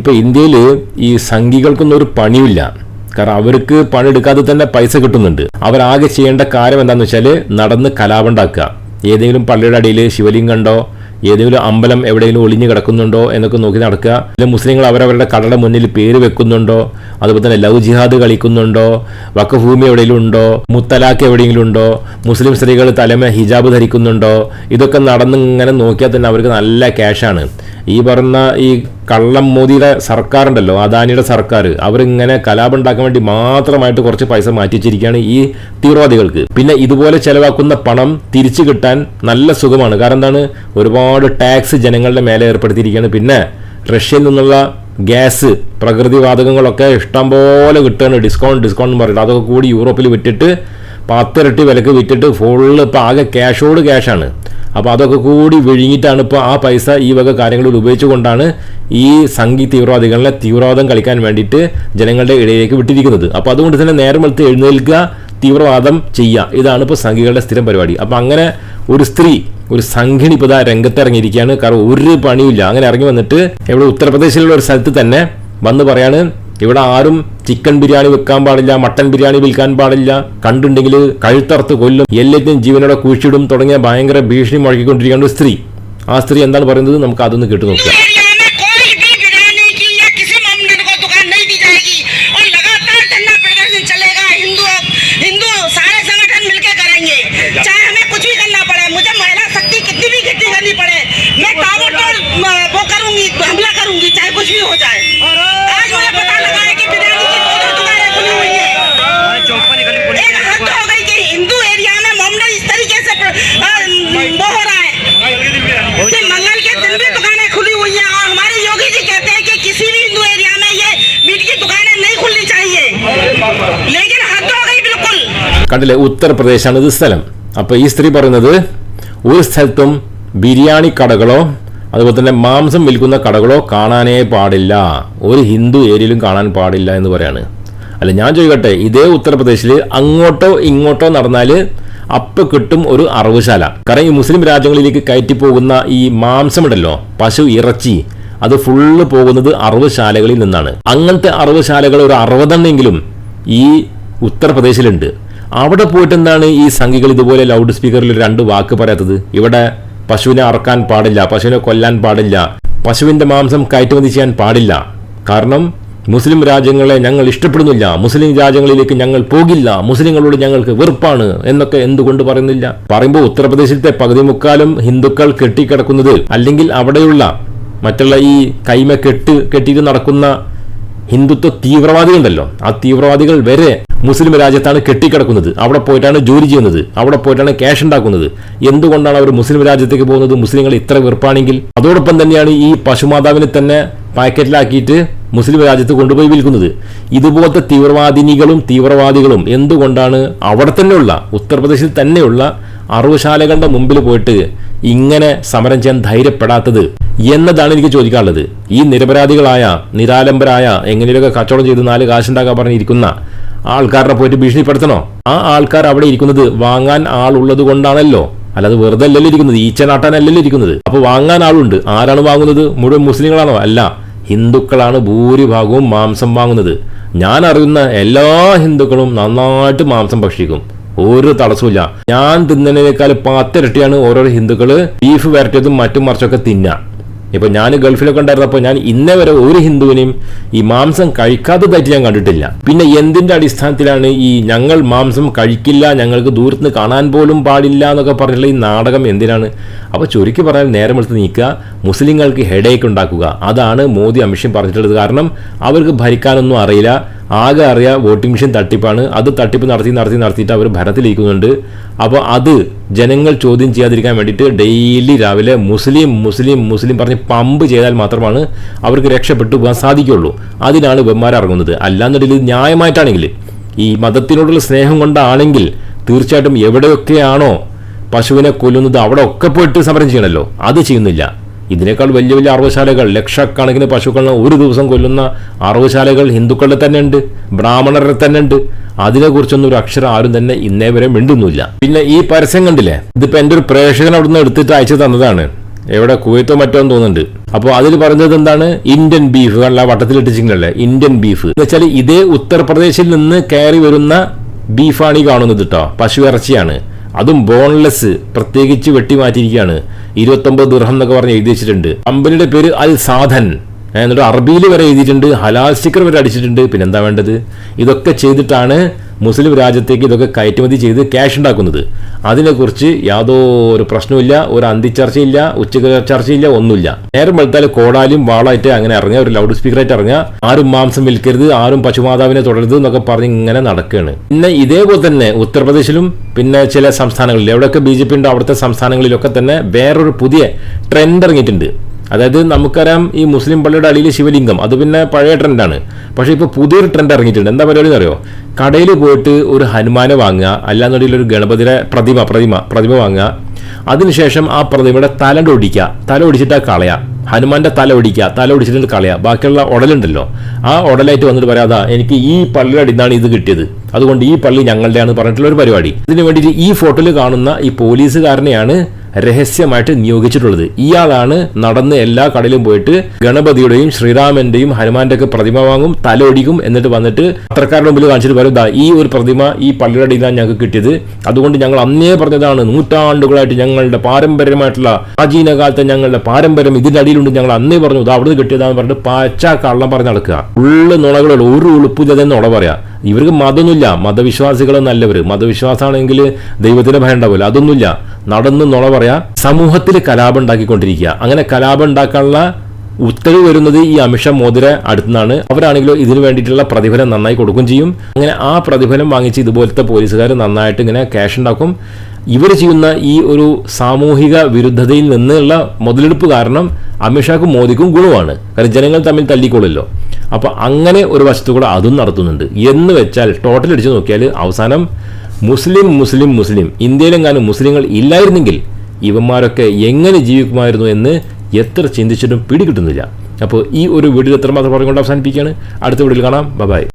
ഇപ്പൊ ഇന്ത്യയിൽ ഈ സംഘികൾക്കൊന്നും ഒരു പണിയില്ല കാരണം അവർക്ക് പണിയെടുക്കാതെ തന്നെ പൈസ കിട്ടുന്നുണ്ട്. അവരാകെ ചെയ്യേണ്ട കാര്യം എന്താണെന്ന് വെച്ചാൽ നടന്ന് കലാപുണ്ടാക്കുക ഏതെങ്കിലും പള്ളിയുടെ അടിയിൽ ശിവലിംഗം ഉണ്ടോ? ഏതെങ്കിലും അമ്പലം എവിടെയെങ്കിലും ഒളിഞ്ഞു കിടക്കുന്നുണ്ടോ എന്നൊക്കെ നോക്കി നടക്കുക. അല്ലെങ്കിൽ മുസ്ലിങ്ങൾ അവരവരുടെ കടയുടെ മുന്നിൽ പേര് വെക്കുന്നുണ്ടോ? അതുപോലെ തന്നെ ലവ് ജിഹാദ് കളിക്കുന്നുണ്ടോ? വക്കഭൂമി എവിടെയെങ്കിലും ഉണ്ടോ? മുത്തലാഖ് എവിടെയെങ്കിലും ഉണ്ടോ? മുസ്ലിം സ്ത്രീകൾ തലമേ ഹിജാബ് ധരിക്കുന്നുണ്ടോ? ഇതൊക്കെ നടന്ന് ഇങ്ങനെ നോക്കിയാൽ തന്നെ അവർക്ക് നല്ല ക്യാഷാണ് ഈ പറഞ്ഞ ഈ കള്ളം മോദിയുടെ സർക്കാരുണ്ടല്ലോ അദാനിയുടെ സർക്കാർ അവരിങ്ങനെ കലാപം ഉണ്ടാക്കാൻ വേണ്ടി മാത്രമായിട്ട് കുറച്ച് പൈസ മാറ്റി വെച്ചിരിക്കുകയാണ് ഈ തീവ്രവാദികൾക്ക്. പിന്നെ ഇതുപോലെ ചെലവാക്കുന്ന പണം തിരിച്ചു കിട്ടാൻ നല്ല സുഖമാണ്. കാരണം എന്താണ്? ഒരുപാട് ടാക്സ് ജനങ്ങളുടെ മേലെ ഏർപ്പെടുത്തിയിരിക്കുകയാണ്. പിന്നെ റഷ്യയിൽ നിന്നുള്ള ഗ്യാസ് പ്രകൃതിവാതകങ്ങളൊക്കെ ഇഷ്ടം പോലെ കിട്ടുകയാണ്. ഡിസ്കൗണ്ട് ഡിസ്കൗണ്ട് എന്ന് പറയുന്നത്. അതൊക്കെ കൂടി യൂറോപ്പിൽ വിറ്റിട്ട് പത്തിരട്ടി വിലക്ക് വിറ്റിട്ട് ഫുള്ള് ഇപ്പം ആകെ ക്യാഷോട് ക്യാഷാണ് അപ്പോൾ അതൊക്കെ കൂടി വിഴുങ്ങിയിട്ടാണ് ഇപ്പോൾ ആ പൈസ ഈ വക കാര്യങ്ങളിൽ ഉപയോഗിച്ചുകൊണ്ടാണ് ഈ സംഘി തീവ്രവാദികളെ തീവ്രവാദം കളിക്കാൻ വേണ്ടിയിട്ട് ജനങ്ങളുടെ ഇടയിലേക്ക് വിട്ടിരിക്കുന്നത്. അപ്പോൾ അതുകൊണ്ട് തന്നെ നേരം വെളുത്ത് എഴുന്നേൽക്കുക തീവ്രവാദം ചെയ്യുക. ഇതാണ് ഇപ്പോൾ സംഘികളുടെ സ്ഥിരം പരിപാടി. അപ്പോൾ അങ്ങനെ ഒരു സ്ത്രീ ഒരു സംഘിണി ഇപ്പോൾ രംഗത്തിറങ്ങിയിരിക്കുകയാണ്. കാരണം ഒരു പണിയില്ല അങ്ങനെ ഇറങ്ങി വന്നിട്ട് ഇവിടെ ഉത്തർപ്രദേശിലുള്ള ഒരു സ്ഥലത്ത് തന്നെ വന്ന് പറയാണ് ഇവിടെ ആരും ചിക്കൻ ബിരിയാണി വെക്കാൻ പാടില്ല മട്ടൻ ബിരിയാണി വിൽക്കാൻ പാടില്ല. കണ്ടുണ്ടെങ്കിൽ കഴുത്തറുത്ത് കൊല്ലും. എല്ലാത്തിനും ജീവനോടെ കുഴിച്ചിടും. തുടങ്ങിയ ഭയങ്കര ഭീഷണി മുഴക്കിക്കൊണ്ടിരിക്കുകയാണ് ഒരു സ്ത്രീ. ആ സ്ത്രീ എന്താണ് പറയുന്നത്? നമുക്ക് അതൊന്ന് കേട്ടു നോക്കുക കണ്ടില്ലേ? ഉത്തർപ്രദേശാണ് ഇത് സ്ഥലം. അപ്പോൾ ഈ സ്ത്രീ പറയുന്നത് ഒരു സ്ഥലത്തും ബിരിയാണി കടകളോ അതുപോലെ തന്നെ മാംസം വിൽക്കുന്ന കടകളോ കാണാനേ പാടില്ല. ഒരു ഹിന്ദു ഏരിയയിലും കാണാൻ പാടില്ല എന്ന് പറയാണ്. അല്ല ഞാൻ ചോദിക്കട്ടെ ഇതേ ഉത്തർപ്രദേശിൽ അങ്ങോട്ടോ ഇങ്ങോട്ടോ നടന്നാൽ അപ്പൊ കിട്ടും ഒരു അറവുശാല. കാരണം ഈ മുസ്ലിം രാജ്യങ്ങളിലേക്ക് കയറ്റി പോകുന്ന ഈ മാംസമുണ്ടല്ലോ പശു ഇറച്ചി അത് ഫുള്ള് പോകുന്നത് അറവുശാലകളിൽ നിന്നാണ്. അങ്ങനത്തെ അറവുശാലകൾ ഒരു അറുപതെണ്ണെങ്കിലും ഈ ഉത്തർപ്രദേശിലുണ്ട്. അവിടെ പോയിട്ട് എന്താണ് ഈ സംഘികൾ ഇതുപോലെ ലൗഡ് സ്പീക്കറിൽ രണ്ട് വാക്ക് പറയാത്തത്? ഇവിടെ പശുവിനെ അറക്കാൻ പാടില്ല പശുവിനെ കൊല്ലാൻ പാടില്ല പശുവിന്റെ മാംസം കയറ്റുമതി ചെയ്യാൻ പാടില്ല. കാരണം മുസ്ലിം രാജ്യങ്ങളെ ഞങ്ങൾ ഇഷ്ടപ്പെടുന്നില്ല മുസ്ലിം രാജ്യങ്ങളിലേക്ക് ഞങ്ങൾ പോകില്ല മുസ്ലിങ്ങളോട് ഞങ്ങൾക്ക് വെറുപ്പാണ് എന്നൊക്കെ എന്തുകൊണ്ട് പറയുന്നില്ല? പറയുമ്പോൾ ഉത്തർപ്രദേശിലത്തെ പകുതി മുക്കാലും ഹിന്ദുക്കൾ കെട്ടിക്കിടക്കുന്നത് അല്ലെങ്കിൽ അവിടെയുള്ള മറ്റുള്ള ഈ കൈമ കെട്ട് കെട്ടിയിട്ട് നടക്കുന്ന ഹിന്ദുത്വ തീവ്രവാദികളുണ്ടല്ലോ. ആ തീവ്രവാദികൾ വരെ മുസ്ലിം രാജ്യത്താണ് കെട്ടിക്കിടക്കുന്നത്. അവിടെ പോയിട്ടാണ് ജോലി ചെയ്യുന്നത്. അവിടെ പോയിട്ടാണ് ക്യാഷ് ഉണ്ടാക്കുന്നത്. എന്തുകൊണ്ടാണ് അവർ മുസ്ലിം രാജ്യത്തേക്ക് പോകുന്നത്? മുസ്ലിങ്ങൾ ഇത്ര വെറുപ്പാണെങ്കിൽ? അതോടൊപ്പം തന്നെയാണ് ഈ പശുമാതാവിനെ തന്നെ പാക്കറ്റിലാക്കിയിട്ട് മുസ്ലിം രാജ്യത്ത് കൊണ്ടുപോയി വിൽക്കുന്നത്. ഇതുപോലത്തെ തീവ്രവാദിനികളും തീവ്രവാദികളും എന്തുകൊണ്ടാണ് അവിടെ തന്നെയുള്ള ഉത്തർപ്രദേശിൽ തന്നെയുള്ള അറുവശാലകളുടെ മുമ്പിൽ പോയിട്ട് ഇങ്ങനെ സമരം ചെയ്യാൻ ധൈര്യപ്പെടാത്തത് എന്നതാണ് എനിക്ക് ചോദിക്കാനുള്ളത്. ഈ നിരപരാധികളായ നിരാലംബരായ എങ്ങനെയൊക്കെ കച്ചവടം ചെയ്ത് നാല് കാശുണ്ടാക്കാൻ പറഞ്ഞിരിക്കുന്ന ആൾക്കാരെ പോയിട്ട് ഭീഷണിപ്പെടുത്തണോ? ആ ആൾക്കാർ അവിടെ ഇരിക്കുന്നത് വാങ്ങാൻ ആളുള്ളത് കൊണ്ടാണല്ലോ. അല്ലാതെ വെറുതെ അല്ലല്ലോ ഇരിക്കുന്നത് ഈച്ചനാട്ടാനല്ലല്ലോ ഇരിക്കുന്നത്. അപ്പോൾ വാങ്ങാൻ ആളുണ്ട്. ആരാണ് വാങ്ങുന്നത്? മുഴുവൻ മുസ്ലിങ്ങളാണോ? അല്ല. ഹിന്ദുക്കളാണ് ഭൂരിഭാഗവും മാംസം വാങ്ങുന്നത്. ഞാൻ അറിയുന്ന എല്ലാ ഹിന്ദുക്കളും നന്നായിട്ട് മാംസം ഭക്ഷിക്കും. ഒരു തടസ്സമില്ല ഞാൻ തിന്നതിനേക്കാൾ പത്തിരട്ടിയാണ് ഓരോ ഹിന്ദുക്കൾ. ബീഫ് വരട്ടിയതും മറ്റും മറിച്ചൊക്കെ തിന്നുക ഇപ്പൊ ഞാൻ ഗൾഫിലൊക്കെ ഉണ്ടായിരുന്നപ്പോൾ ഞാൻ ഇന്നേ വരെ ഒരു ഹിന്ദുവിനെയും ഈ മാംസം കഴിക്കാത്തതായിട്ട് ഞാൻ കണ്ടിട്ടില്ല. പിന്നെ എന്തിന്റെ അടിസ്ഥാനത്തിലാണ് ഈ ഞങ്ങൾ മാംസം കഴിക്കില്ല ഞങ്ങൾക്ക് ദൂരത്ത് കാണാൻ പോലും പാടില്ല എന്നൊക്കെ പറഞ്ഞിട്ടുള്ള ഈ നാടകം എന്തിനാണ്? അപ്പോൾ ചുരുക്കി പറഞ്ഞാൽ നേരം എടുത്ത് നീക്കുക മുസ്ലിങ്ങൾക്ക് ഹെഡേക്ക് ഉണ്ടാക്കുക. അതാണ് മോദി അമിഷ്യം പറഞ്ഞിട്ടുള്ളത്. കാരണം അവർക്ക് ഭരിക്കാനൊന്നും അറിയില്ല. ആകെ അറിയാം വോട്ടിംഗ് മെഷീൻ തട്ടിപ്പാണ്. അത് തട്ടിപ്പ് നടത്തി നടത്തി നടത്തിയിട്ട് അവർ ഭരണത്തിലിരിക്കുന്നുണ്ട് അപ്പോൾ അത് ജനങ്ങൾ ചോദ്യം ചെയ്യാതിരിക്കാൻ വേണ്ടിയിട്ട് ഡെയിലി രാവിലെ മുസ്ലിം മുസ്ലിം മുസ്ലിം പറഞ്ഞ് പമ്പ് ചെയ്താൽ മാത്രമാണ് അവർക്ക് രക്ഷപ്പെട്ടു പോകാൻ സാധിക്കുള്ളൂ അതിനാണ് വെമ്മാർ ഇറങ്ങുന്നത്. അല്ലാന്നുണ്ടെങ്കിൽ ഇത് ന്യായമായിട്ടാണെങ്കിൽ ഈ മതത്തിനോടുള്ള സ്നേഹം കൊണ്ടാണെങ്കിൽ തീർച്ചയായിട്ടും എവിടെയൊക്കെയാണോ പശുവിനെ കൊല്ലുന്നത് അവിടെ ഒക്കെ പോയിട്ട് സമരം ചെയ്യണമല്ലോ. അത് ചെയ്യുന്നില്ല. ഇതിനേക്കാൾ വലിയ വലിയ അറവശാലകൾ ലക്ഷക്കണക്കിന് പശുക്കളെ ഒരു ദിവസം കൊല്ലുന്ന അറവശാലകൾ ഹിന്ദുക്കളുടെ തന്നെ ഉണ്ട് ബ്രാഹ്മണരുടെ തന്നെ ഉണ്ട്. അതിനെക്കുറിച്ചൊന്നും ഒരു അക്ഷരം ആരും തന്നെ ഇന്നേ വരെ മിണ്ടുന്നില്ല പിന്നെ ഈ പരസ്യം കണ്ടില്ലേ? ഇതിപ്പോ എന്റെ ഒരു പ്രേക്ഷകൻ അവിടുന്ന് എടുത്തിട്ട് അയച്ചു തന്നതാണ്. എവിടെ? കുവൈത്തോ മറ്റോ എന്ന് തോന്നുന്നുണ്ട്. അപ്പോൾ അതിൽ പറഞ്ഞത് എന്താണ്? ഇന്ത്യൻ ബീഫ് അല്ല വട്ടത്തിലിട്ടിച്ചിങ്ങനല്ലേ ഇന്ത്യൻ ബീഫ്. എന്ന് വെച്ചാൽ ഇതേ ഉത്തർപ്രദേശിൽ നിന്ന് കയറി വരുന്ന ബീഫാണ് ഈ കാണുന്നത് കേട്ടോ. പശു ഇറച്ചിയാണ്. അതും ബോൺലെസ് പ്രത്യേകിച്ച് വെട്ടിമാറ്റിയിരിക്കുകയാണ്. ഇരുപത്തൊമ്പത് ദുർഹം എന്നൊക്കെ പറഞ്ഞ് എഴുതി വെച്ചിട്ടുണ്ട്. കമ്പനിയുടെ പേര് അൽ സാധൻ. എന്നിട്ട് അറബിയിൽ വരെ എഴുതിയിട്ടുണ്ട് ഹലാൽ സ്റ്റിക്കർ വരെ അടിച്ചിട്ടുണ്ട്. പിന്നെ എന്താ വേണ്ടത്? ഇതൊക്കെ ചെയ്തിട്ടാണ് മുസ്ലിം രാജ്യത്തേക്ക് ഇതൊക്കെ കയറ്റുമതി ചെയ്ത് ക്യാഷ് ഉണ്ടാക്കുന്നത്. അതിനെക്കുറിച്ച് യാതൊരു പ്രശ്നവുമില്ല ഒരു അന്തിച്ചർച്ചയില്ല ഉച്ചയ്ക്ക് ചർച്ചയില്ല ഒന്നുമില്ല. നേരം വെളുത്താൽ കോടാലും വാളായിട്ട് അങ്ങനെ ഇറങ്ങുക ഒരു ലൗഡ് സ്പീക്കറായിട്ട് ഇറങ്ങുക. ആരും മാംസം വിൽക്കരുത് ആരും പശുമാതാവിനെ തുടരുത് എന്നൊക്കെ പറഞ്ഞ് ഇങ്ങനെ നടക്കുകയാണ് പിന്നെ ഇതേപോലെ തന്നെ ഉത്തർപ്രദേശിലും പിന്നെ ചില സംസ്ഥാനങ്ങളിൽ എവിടെയൊക്കെ ബി ജെ പി ഉണ്ടോ അവിടുത്തെ സംസ്ഥാനങ്ങളിലൊക്കെ തന്നെ വേറൊരു പുതിയ ട്രെൻഡ് ഇറങ്ങിയിട്ടുണ്ട്. അതായത് നമുക്കറിയാം ഈ മുസ്ലിം പള്ളിയുടെ അടിയിൽ ശിവലിംഗം. അത് പിന്നെ പഴയ ട്രെൻഡാണ്. പക്ഷേ ഇപ്പോൾ പുതിയൊരു ട്രെൻഡ് ഇറങ്ങിയിട്ടുണ്ട്. എന്താ പരിപാടി എന്നറിയോ കടയിൽ പോയിട്ട് ഒരു ഹനുമാനെ വാങ്ങുക അല്ലാന്നുണ്ടെങ്കിൽ ഒരു ഗണപതിയുടെ പ്രതിമ പ്രതിമ പ്രതിമ വാങ്ങുക. അതിനുശേഷം ആ പ്രതിമയുടെ തല ഒടിക്കുക. തല ഒടിച്ചിട്ട് കളയാ. ഹനുമാന്റെ തല ഒടിക്കുക തല ഒടിച്ചിട്ട് കളയുക ബാക്കിയുള്ള ഉടലുണ്ടല്ലോ. ആ ഉടലായിട്ട് വന്നിട്ട് പറയാതാ എനിക്ക് ഈ പള്ളിയുടെ അടിന്നാണ് ഇത് കിട്ടിയത്. അതുകൊണ്ട് ഈ പള്ളി ഞങ്ങളുടെയാണ് പറഞ്ഞിട്ടുള്ള ഒരു പരിപാടി. ഇതിനു വേണ്ടിയിട്ട് ഈ ഫോട്ടോയിൽ കാണുന്ന ഈ പോലീസുകാരനെയാണ് രഹസ്യമായിട്ട് നിയോഗിച്ചിട്ടുള്ളത്. ഇയാളാണ് നടന്ന് എല്ലാ കടയിലും പോയിട്ട് ഗണപതിയുടെയും ശ്രീരാമന്റെയും ഹനുമാന്റെ ഒക്കെ പ്രതിമ വാങ്ങും തലൊടിക്കും എന്നിട്ട് വന്നിട്ട് പത്രക്കാരുടെ മുമ്പിൽ കാണിച്ചിട്ട് പറയും "ദാ ഈ ഒരു പ്രതിമ ഈ പള്ളിയുടെ അടിയിലാണ് ഞങ്ങൾക്ക് കിട്ടിയത്. അതുകൊണ്ട് ഞങ്ങൾ അന്നേ പറഞ്ഞതാണ് നൂറ്റാണ്ടുകളായിട്ട് ഞങ്ങളുടെ പാരമ്പര്യമായിട്ടുള്ള പ്രാചീന കാലത്തെ ഞങ്ങളുടെ പാരമ്പര്യം ഇതിന്റെ അടിയിലുണ്ട് ഞങ്ങൾ അന്നേ പറഞ്ഞു. അവിടെ കിട്ടിയതാന്ന് പറഞ്ഞിട്ട് പച്ച കള്ളം പറഞ്ഞ് നടക്കുക. ഉള്ളു നുണകളുള്ള ഒരു ഉളുപ്പില്ലാതെ നുണ പറയാ. ഇവർക്ക് മതമൊന്നുമില്ല. മതവിശ്വാസികൾ നല്ലവർ മതവിശ്വാസമാണെങ്കിൽ ദൈവത്തിന്റെ ഭയം ഉണ്ടാവില്ല. അതൊന്നുമില്ല. നടന്ന് നുള പറയാ സമൂഹത്തിൽ കലാപം ഉണ്ടാക്കിക്കൊണ്ടിരിക്കുക. അങ്ങനെ കലാപം ഉണ്ടാക്കാനുള്ള ഉത്തരവ് വരുന്നത് ഈ അമിഷ മോദിരെ അടുത്തുനിന്നാണ് അവരാണെങ്കിലും ഇതിനു വേണ്ടിയിട്ടുള്ള പ്രതിഫലം നന്നായി കൊടുക്കുകയും ചെയ്യും. അങ്ങനെ ആ പ്രതിഫലം വാങ്ങിച്ച് ഇതുപോലത്തെ പോലീസുകാർ നന്നായിട്ട് ഇങ്ങനെ ക്യാഷ് ഉണ്ടാക്കും. ഇവർ ചെയ്യുന്ന ഈ ഒരു സാമൂഹിക വിരുദ്ധതയിൽ നിന്നുള്ള മുതലെടുപ്പ് കാരണം അമിത്ഷാക്കും മോദിക്കും ഗുണമാണ്. കാരണം ജനങ്ങൾ തമ്മിൽ തല്ലിക്കൊള്ളില്ലോ. അപ്പോൾ അങ്ങനെ ഒരു വശത്തു കൂടെ അതും നടത്തുന്നുണ്ട്. എന്ന് വെച്ചാൽ ടോട്ടൽ അടിച്ചു നോക്കിയാൽ അവസാനം മുസ്ലിം മുസ്ലിം മുസ്ലിം. ഇന്ത്യയിലെങ്ങാനും മുസ്ലിങ്ങൾ ഇല്ലായിരുന്നെങ്കിൽ ഇവന്മാരൊക്കെ എങ്ങനെ ജീവിക്കുമായിരുന്നു എന്ന് എത്ര ചിന്തിച്ചിട്ടും പിടികിട്ടുന്നില്ല. അപ്പോൾ ഈ ഒരു വീഡിയോ എത്രമാത്രം പറഞ്ഞുകൊണ്ട് അവസാനിപ്പിക്കുകയാണ്. അടുത്ത വീഡിയോയിൽ കാണാം. ബൈ